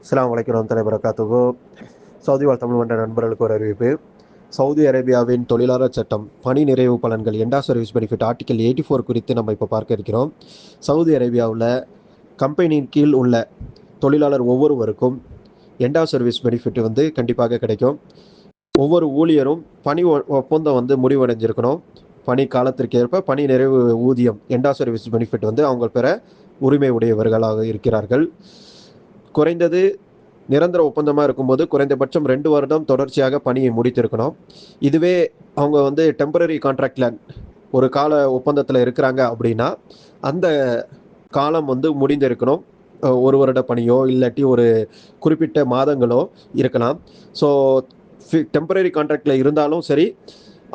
இஸ்லாம் அலைக்கும் வரஹ்மத்துல்லாஹி வரகாத்துஹு சவுதி வாழ் தமிழ் மன்ற நண்பர்களுக்கு ஒரு அறிவிப்பு. சவுதி அரேபியாவின் தொழிலாளர் சட்டம் பணி நிறைவு பலன்கள் end of service benefit article eighty four குறித்து நம்ம இப்போ பார்க்க இருக்கிறோம். சவுதி அரேபியாவில் கம்பெனியின் கீழ் உள்ள தொழிலாளர் ஒவ்வொருவருக்கும் எண்டா சர்வீஸ் பெனிஃபிட் வந்து கண்டிப்பாக கிடைக்கும். ஒவ்வொரு ஊழியரும் பணி ஒ- ஒப்பந்தம் வந்து முடிவடைஞ்சிருக்கணும். பணி காலத்திற்கு ஏற்ப பணி நிறைவு ஊதியம் எண்டா சர்வீஸ் பெனிஃபிட் வந்து அவங்க பெற உரிமை உடையவர்களாக இருக்கிறார்கள். குறைந்தது நிரந்தர ஒப்பந்தமாக இருக்கும்போது குறைந்தபட்சம் ரெண்டு வருடம் தொடர்ச்சியாக பணியை முடித்திருக்கணும். இதுவே அவங்க வந்து டெம்பரரி கான்ட்ராக்டில் ஒரு கால ஒப்பந்தத்தில் இருக்கிறாங்க அப்படின்னா அந்த காலம் வந்து முடிந்திருக்கணும். ஒரு வருட பணியோ இல்லாட்டி ஒரு குறிப்பிட்ட மாதங்களோ இருக்கலாம். ஸோ டெம்பரரி கான்ட்ராக்டில் இருந்தாலும் சரி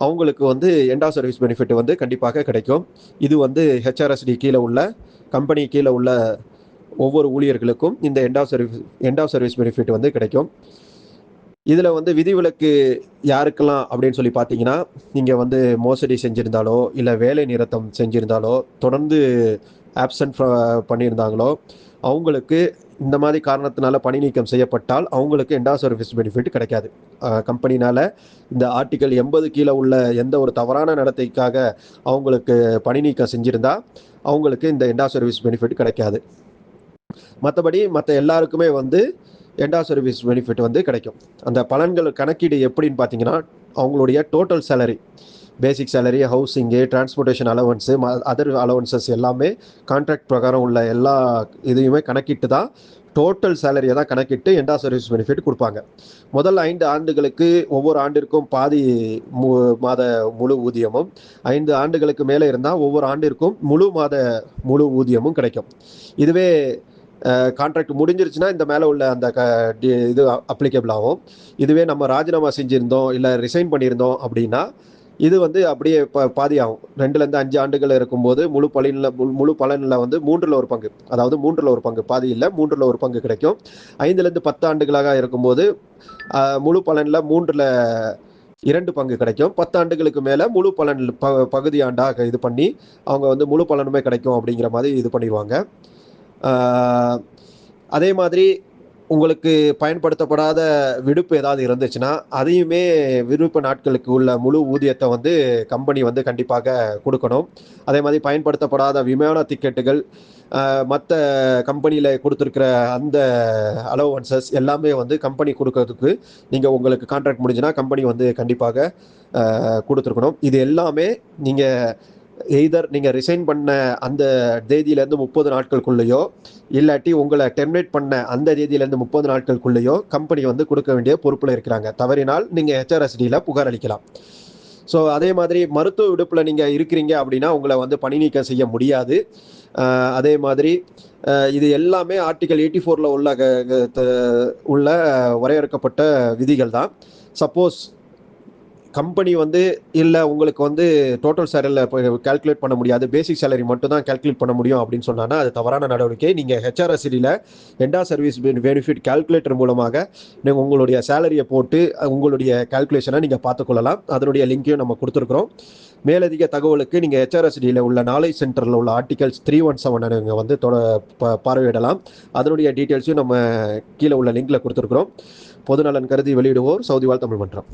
அவங்களுக்கு வந்து எண்டா சர்வீஸ் பெனிஃபிட் வந்து கண்டிப்பாக கிடைக்கும். இது வந்து ஹெச்ஆர்எஸ்டி கீழே உள்ள கம்பெனி கீழே உள்ள ஒவ்வொரு ஊழியர்களுக்கும் இந்த end of service end of service benefit வந்து கிடைக்கும். இதில் வந்து விதிவிலக்கு யாருக்கெல்லாம் அப்படின்னு சொல்லி பார்த்தீங்கன்னா நீங்கள் வந்து மோசடி செஞ்சுருந்தாலோ இல்லை வேலை நிறுத்தம் செஞ்சுருந்தாலோ தொடர்ந்து ஆப்சன்ட் பண்ணியிருந்தாங்களோ அவங்களுக்கு இந்த மாதிரி காரணத்தினால பணி நீக்கம் செய்யப்பட்டால் அவங்களுக்கு எண்டா சர்வீஸ் பெனிஃபிட் கிடைக்காது. கம்பெனினால் இந்த ஆர்டிக்கல் எண்பது கீழே உள்ள எந்த ஒரு தவறான நடத்தைக்காக அவங்களுக்கு பணி நீக்கம் செஞ்சுருந்தா அவங்களுக்கு இந்த எண்டா சர்வீஸ் பெனிஃபிட் கிடைக்காது. மற்றபடி மற்ற எல்லாருக்குமே வந்து எண்டா சர்வீஸ் பெனிஃபிட் வந்து கிடைக்கும். அந்த பலன்கள் கணக்கீடு எப்படின்னு பார்த்தீங்கன்னா அவங்களுடைய total salary basic salary housing transportation allowance other allowances எல்லாமே கான்ட்ராக்ட் பிரகாரம் உள்ள எல்லா இதையுமே கணக்கிட்டு தான் டோட்டல் சேலரியை தான் கணக்கிட்டு எண்டா சர்வீஸ் பெனிஃபிட் கொடுப்பாங்க. முதல் ஐந்து ஆண்டுகளுக்கு ஒவ்வொரு ஆண்டிற்கும் பாதி மு மாத முழு ஊதியமும் ஐந்து ஆண்டுகளுக்கு மேலே இருந்தால் ஒவ்வொரு ஆண்டிற்கும் முழு மாத முழு ஊதியமும் கிடைக்கும். இதுவே கான்ட்ராக்ட் முடிஞ்சிருச்சுன்னா இந்த மேலே உள்ள அந்த க இது அப்ளிகபிள் ஆகும். இதுவே நம்ம ராஜினாமா செஞ்சுருந்தோம் இல்லை ரிசைன் பண்ணியிருந்தோம் அப்படின்னா இது வந்து அப்படியே ப பாதி ஆகும் ரெண்டுலேருந்து அஞ்சு ஆண்டுகள் இருக்கும்போது முழு பலனில் முழு பலனில் வந்து மூன்றில் ஒரு பங்கு. அதாவது மூன்றில் ஒரு பங்கு. பாதி இல்லை மூன்றில் ஒரு பங்கு கிடைக்கும். ஐந்துலேருந்து பத்து ஆண்டுகளாக இருக்கும்போது முழு பலனில் மூன்றில் இரண்டு பங்கு கிடைக்கும். பத்து ஆண்டுகளுக்கு மேலே முழு பலன் ப பகுதி ஆண்டாக இது பண்ணி அவங்க வந்து முழு பலனுமே கிடைக்கும் அப்படிங்கிற மாதிரி இது பண்ணிடுவாங்க. அதே மாதிரி உங்களுக்கு பயன்படுத்தப்படாத விடுப்பு ஏதாவது இருந்துச்சுன்னா அதையுமே விடுப்பு நாட்களுக்கு உள்ள முழு ஊதியத்தை வந்து கம்பெனி வந்து கண்டிப்பாக கொடுக்கணும். அதே மாதிரி பயன்படுத்தப்படாத விமான டிக்கெட்டுகள் மற்ற கம்பெனியில் கொடுத்துருக்கிற அந்த அலோவன்சஸ் எல்லாமே வந்து கம்பெனி கொடுக்கறதுக்கு நீங்கள் உங்களுக்கு கான்ட்ராக்ட் முடிஞ்சுன்னா கம்பெனி வந்து கண்டிப்பாக கொடுத்துருக்கணும். இது எல்லாமே நீங்கள் எய்தர் நீங்கள் ரிசைன் பண்ண அந்த தேதியிலேருந்து முப்பது நாட்களுக்குள்ளேயோ இல்லாட்டி உங்களை டெர்மினேட் பண்ண அந்த தேதியிலேருந்து முப்பது நாட்களுக்குள்ளேயோ கம்பெனி வந்து கொடுக்க வேண்டிய பொறுப்பில் இருக்கிறாங்க. தவறினால் நீங்கள் ஹெச்ஆர்எஸ்டியில் புகார் அளிக்கலாம். ஸோ அதே மாதிரி மருத்துவ விடுப்பில் நீங்கள் இருக்கிறீங்க அப்படின்னா உங்களை வந்து பணி நீக்கம் செய்ய முடியாது. அதே மாதிரி இது எல்லாமே ஆர்டிகல் எயிட்டி ஃபோரில் உள்ள க- உள்ள வரையறுக்கப்பட்ட விதிகள் தான். சப்போஸ் கம்பெனி வந்து இல்லை உங்களுக்கு வந்து டோட்டல் சேலரியில் கால்குலேட் பண்ண முடியாது. பேசிக் சேலரி மட்டும் தான் கால்குலேட் பண்ண முடியும் அப்படின்னு சொன்னாங்கன்னா அது தவறான நடவடிக்கை. நீங்கள் ஹெச்ஆர்எஸ்சியில் end of service benefit calculator மூலமாக நீங்கள் உங்களுடைய சேலரியை போட்டு உங்களுடைய கால்குலேஷனை நீங்கள் பார்த்துக்கொள்ளலாம். அதனுடைய லிங்க்கையும் நம்ம கொடுத்துருக்குறோம். மேலதிக தகவலுக்கு நீங்கள் ஹெச்ஆர்எஸ்டியில் உள்ள நாலேஜ் சென்டரில் உள்ள ஆர்டிகல்ஸ் த்ரீ ஒன் செவன் நீங்கள் வந்து தொட ப- பார்வையிடலாம். அதனுடைய டீட்டெயில்ஸையும் நம்ம கீழே உள்ள லிங்கில் கொடுத்துருக்குறோம். பொதுநலன் கருதி வெளியிடுவோர் சவுதி வாழ் தமிழ் மன்றம்